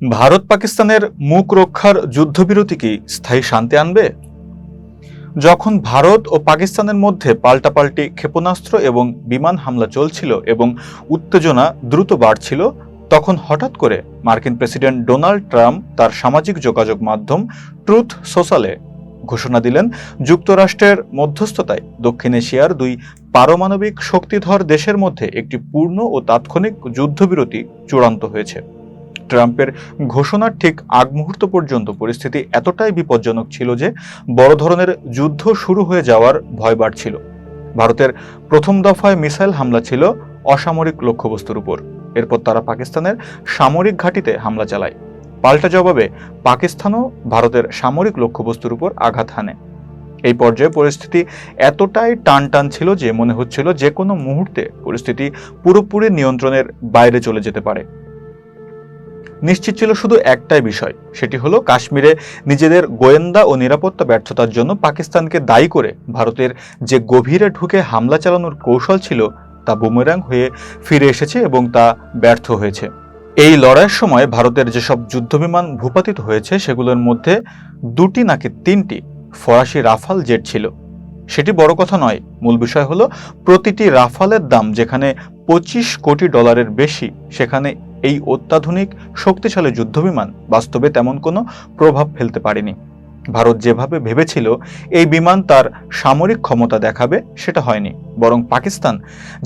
ভারত পাকিস্তানের মুখ রক্ষার যুদ্ধবিরতি কি স্থায়ী শান্তি আনবে? যখন ভারত ও পাকিস্তানের মধ্যে পাল্টাপাল্টি ক্ষেপণাস্ত্র এবং বিমান হামলা চলছিল এবং উত্তেজনা দ্রুত বাড়ছিল, তখন হঠাৎ করে মার্কিন প্রেসিডেন্ট ডোনাল্ড ট্রাম্প তার সামাজিক যোগাযোগ মাধ্যম ট্রুথ সোশ্যালে ঘোষণা দিলেন, যুক্তরাষ্ট্রের মধ্যস্থতায় দক্ষিণ এশিয়ার দুই পারমাণবিক শক্তিধর দেশের মধ্যে একটি পূর্ণ ও তাৎক্ষণিক যুদ্ধবিরতি চূড়ান্ত হয়েছে। ট্রাম্পের ঘোষণার ঠিক আগ মুহূর্ত পর্যন্ত পরিস্থিতি এতটাই বিপজ্জনক ছিল যে বড় ধরনের যুদ্ধ শুরু হয়ে যাওয়ার ভয় বাড়ছিল। ভারতের প্রথম দফায় মিসাইল হামলা ছিল অসামরিক লক্ষ্যবস্তুর উপর। এরপর তারা পাকিস্তানের সামরিক ঘাঁটিতে হামলা চালায়। পাল্টা জবাবে পাকিস্তানও ভারতের সামরিক লক্ষ্যবস্তুর উপর আঘাত হানে। এই পর্যায়ে পরিস্থিতি এতটাই টান টান ছিল যে মনে হচ্ছিল যে কোনো মুহূর্তে পরিস্থিতি পুরোপুরি নিয়ন্ত্রণের বাইরে চলে যেতে পারে। নিশ্চিত ছিল শুধু একটাই বিষয়, সেটি হলো কাশ্মীরে নিজেদের গোয়েন্দা ও নিরাপত্তা ব্যর্থতার জন্য পাকিস্তানকে দায়ী করে ভারতের যে গভীরে ঢুকে হামলা চালানোর কৌশল ছিল, তা বুমেরাং হয়ে ফিরে এসেছে এবং তা ব্যর্থ হয়েছে। এই লড়াইয়ের সময় ভারতের যেসব যুদ্ধবিমান ভূপাতিত হয়েছে, সেগুলোর মধ্যে দুটি নাকি তিনটি ফরাসি রাফাল জেট ছিল। সেটি বড় কথা নয়, মূল বিষয় হলো প্রতিটি রাফালের দাম যেখানে পঁচিশ কোটি ডলারের বেশি, সেখানে এই অত্যাধুনিক, শক্তিশালী যুদ্ধবিমান বাস্তবে তেমন কোনো প্রভাব ফেলতে পারেনি। ভারত যেভাবে ভেবেছিল এই বিমান তার সামরিক ক্ষমতা দেখাবে, সেটা হয়নি। বরং পাকিস্তান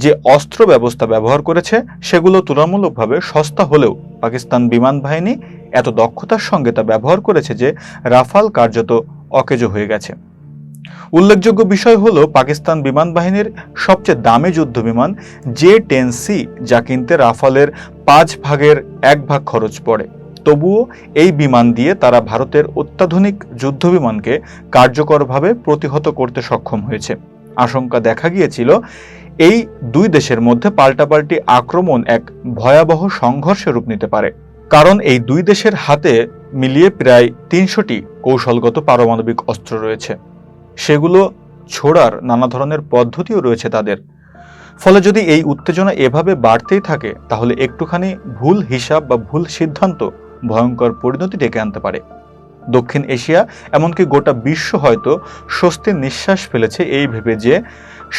যে অস্ত্র ব্যবস্থা ব্যবহার করেছে, সেগুলো তুলনামূলকভাবে সস্তা হলেও পাকিস্তান বিমান বাহিনী এত দক্ষতার সঙ্গে তা ব্যবহার করেছে যে রাফাল কার্যত অকেজো হয়ে গেছে। উল্লেখযোগ্য বিষয় হলো পাকিস্তান বিমান বাহিনীর সবচেয়ে দামি যুদ্ধ বিমান জে টেন সি, যা কিনতে রাফালের পাঁচ ভাগের এক ভাগ খরচ পড়ে। তবুও এই বিমান দিয়ে তারা ভারতের অত্যাধুনিক যুদ্ধ বিমানকে কার্যকরভাবে প্রতিহত করতে সক্ষম হয়েছে। আশঙ্কা দেখা গিয়েছিল, এই দুই দেশের মধ্যে পাল্টাপাল্টি আক্রমণ এক ভয়াবহ সংঘর্ষে রূপ নিতে পারে। কারণ এই দুই দেশের হাতে মিলিয়ে প্রায় তিনশোটি কৌশলগত পারমাণবিক অস্ত্র রয়েছে। সেগুলো ছোড়ার নানা ধরনের পদ্ধতিও রয়েছে তাদের। ফলে যদি এই উত্তেজনা এভাবে বাড়তেই থাকে, তাহলে একটুখানি ভুল হিসাব বা ভুল সিদ্ধান্ত ভয়ঙ্কর পরিণতি ডেকে আনতে পারে। দক্ষিণ এশিয়া, এমনকি গোটা বিশ্ব হয়তো স্বস্তির নিঃশ্বাস ফেলেছে এই ভেবে যে,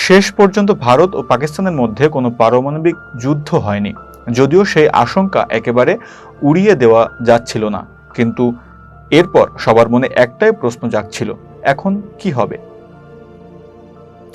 শেষ পর্যন্ত ভারত ও পাকিস্তানের মধ্যে কোনো পারমাণবিক যুদ্ধ হয়নি। যদিও সেই আশঙ্কা একেবারে উড়িয়ে দেওয়া যাচ্ছিল না। কিন্তু এরপর সবার মনে একটাই প্রশ্ন জাগছিল, এখন কি হবে?